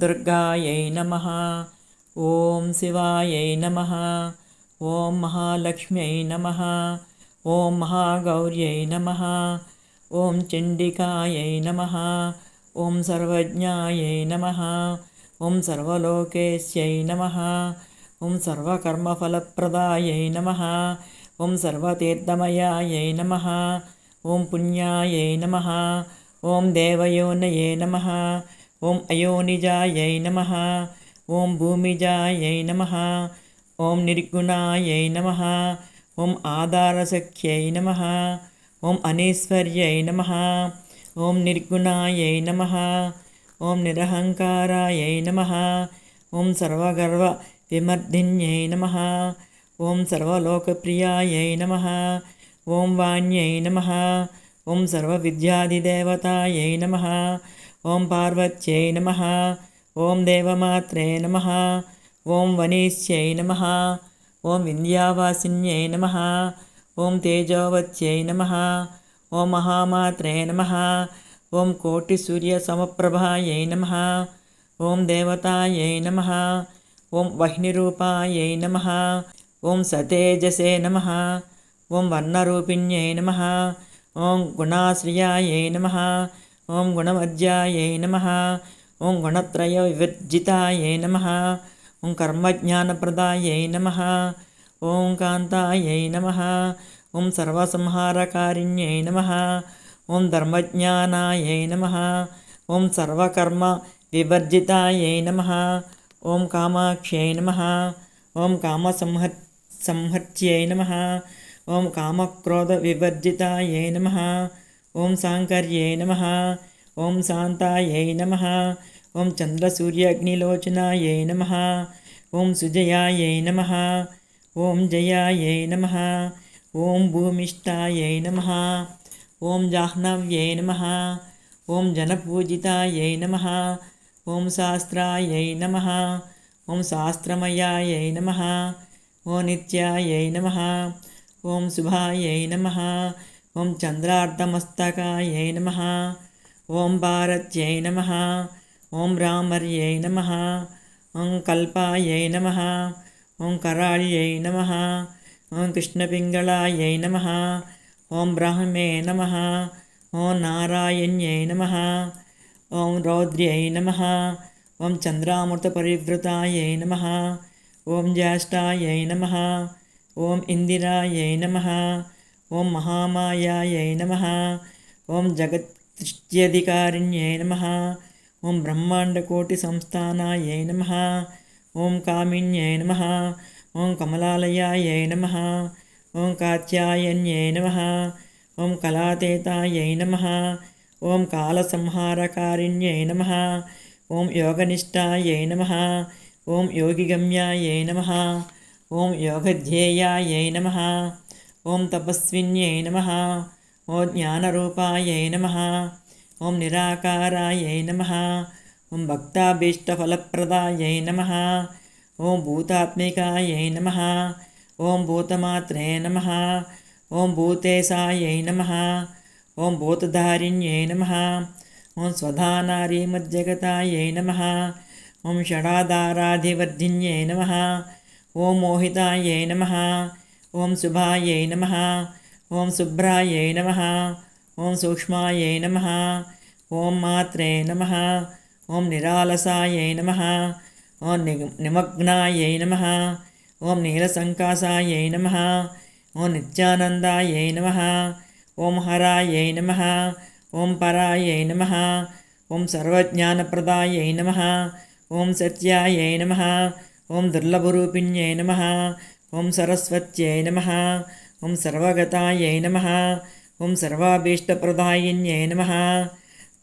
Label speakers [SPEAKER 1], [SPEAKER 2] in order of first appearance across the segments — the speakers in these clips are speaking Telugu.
[SPEAKER 1] దుర్గాయై నమ ఓం శివాయై నమ ఓం మహాలక్ష్మ్యై నమ ఓం మహాగౌర్యై నమ ఓం చండికాయై నమ ఓం సర్వజ్ఞాయై నమ ఓం సర్వలోకేశ్యై నమ ఓం సర్వకర్మఫలప్రదాయై నమ ఓం సర్వతీర్థమయాయై నమ ఓం పుణ్యాయై నమ ఓం దేవయోనయే నమ ఓం అయోనిజాయై నమ ఓం భూమిజాయై నమ ఓం నిర్గుణాయై నమ ఓం ఆధారసఖ్యై నమ ఓం అనీశ్వర్యై నమ ఓం నిర్గుణాయై నమ ఓం నిరహంకారాయై నమ ఓం సర్వగర్వ విమర్ధిన్యై నమ ఓం సర్వలోకప్రియాయై నమ ఓం వాణ్యై నమ ఓం సర్వవిద్యాదిదేవతాయై నమ ఓం పార్వత్యై నమ ఓం దేవమాత్రే నమ ఓం వనీశ్యై నమ ఓం వింధ్యావాసిన్యై నమ ఓం తేజోవత్యై నమ ఓం మహామాత్రే నమ ఓం కోటి సూర్య సమప్రభాయై నమ ఓం దేవతాయై నమ ఓం వహ్నిరూపాయై నమ ఓం సతేజసే నమ ఓం వర్ణరూపిణ్యై నమ ఓం గుణాశ్రియాయై నమ ఓం గుణమధ్యాయై నమ. ఓం గుణత్రయ వివర్జితాయై నమ. ఓం కర్మజ్ఞానప్రదాయై నమ. ఓం కాంతాయై నమ. ఓం సర్వసంహారకారిణ్యై నమ. ఓం ధర్మజ్ఞానాయై నమ. ఓం సర్వకర్మ వివర్జితాయై నమ. ఓం కామాక్ష్యై నమ. ఓం కామసంహ సంహత్యై నమ. ఓం కామక్రోధ వివర్జితాయై నమ. ఓం సాంకర్యై నమ ఓం శాంతాయై నమ ఓం చంద్రసూర్యగ్నిలోచనాయై నమ ఓం సుజయాయై నమ ఓం జయాయై నమ ఓం భూమిష్టాయై నమ ఓం జాహ్నవ్యై నమ ఓం జనపూజితాయై నమ ఓం శాస్త్రాయై నమ ఓం శాస్త్రమయాయై నమ ఓ నిత్యాయై నమ ఓం శుభాయై నమ ఓం చంద్రార్ధమస్తకాయై నమ ఓం భారత్యై నమ ఓం రామర్యై నమ ఓం కల్పాయై నమ ఓం కరాళ్యై నమ ఓం కృష్ణపింగళాయై నమ ఓం బ్రాహ్మే నమ ఓం నారాయణ్యై నమ ఓం రౌద్ర్యై నమ ఓం చంద్రామృతపరివృతాయై నమ ఓం జ్యేష్ఠాయై నమ ఓం ఇందిరాయై నమ ఓం మహామాయాయై నమ ఓం జగత్సృష్ట్యధికారిణ్యై నమ ఓం బ్రహ్మాండకోటి బ్రహ్మాండకోటిసంస్థానాయై నమ ఓం కామిన్యై నమ ఓం కమలాలయాయై నమ ఓం కాత్యాయన్యై నమ ఓం కళాతేతాయై నమ ఓం కాలసంహారకారిణ్యై నమ ఓం యోగనిష్టాయై నమ ఓం యోగిగమ్యాయై నమ ఓం యోగధ్యేయాయై నమ ఓం తపస్విన్యై నమ. ఓ జ్ఞానరూపాయై నమ. ఓం నిరాకారాయై నమ. ఓం భక్తాభీష్టఫలప్రదాయై నమ. ఓం భూతాత్మికాయై నమ. ఓం భూతమాత్రే నమ. ఓం భూతేశాయై నమ. ఓం భూతధారిణ్యై నమ. ఓం స్వధానారీమజ్జగతాయై నమ. ఓం షడాధారాధివర్ధిన్యై నమ. ఓం మోహితాయై నమ. ఓం శుభాయై నమ ఓం శుభ్రాయై నమ ఓం సూక్ష్మాయై నమ ఓం మాత్రే నమ ఓం నిరాలసాయై నమ ఓం ని నిమగ్నాయై నమ ఓం నీలసంకాసాయై నమ ఓం నిత్యానందాయై నమ ఓం హరాయై నమ ఓం పరాయై నమ ఓం సర్వజ్ఞానప్రదాయై నమ ఓం సత్యాయై నమ ఓం దుర్లభరూపిణ్యై నమ ఓం సరస్వత్యై నమ. ఓం సర్వగతాయై నమ. ఓం సర్వాభీష్టప్రదాయిన్యై నమ.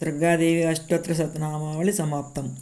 [SPEAKER 1] దుర్గాదేవి అష్టోత్తర శతనామావళి సమాప్తం.